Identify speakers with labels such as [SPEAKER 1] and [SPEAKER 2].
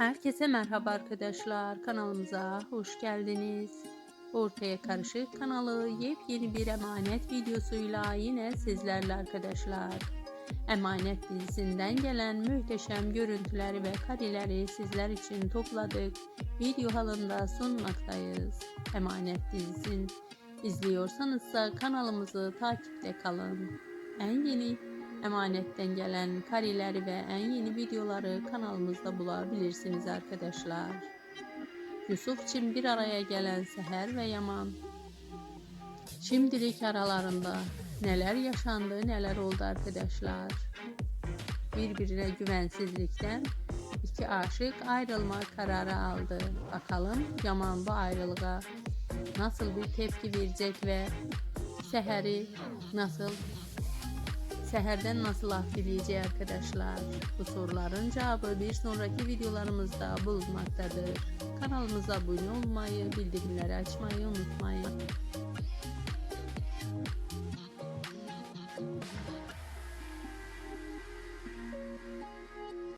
[SPEAKER 1] Herkese merhaba arkadaşlar. Kanalımıza hoş geldiniz. Ortaya Karışık kanalı yepyeni bir emanet videosuyla yine sizlerle arkadaşlar. Emanet dizisinden gelen muhteşem görüntüleri ve kareleri sizler için topladık. Video halında sunmaktayız. Emanet dizisini izliyorsanızsa kanalımızı takipte kalın. En yeni emanetten gelen kareleri ve en yeni videoları kanalımızda bulabilirsiniz arkadaşlar. Yusuf için bir araya gelen Seher ve Yaman. Şimdilik aralarında neler yaşandı neler oldu arkadaşlar. Birbirine güvensizlikten iki aşık ayrılma kararı aldı. Bakalım Yaman bu ayrılığa nasıl bir tepki verecek ve Seher'i nasıl Seherden nasıl af dileyeceği arkadaşlar? Bu soruların cevabı bir sonraki videolarımızda bulunmaktadır. Kanalımıza abone olmayı, bildirimleri açmayı unutmayın.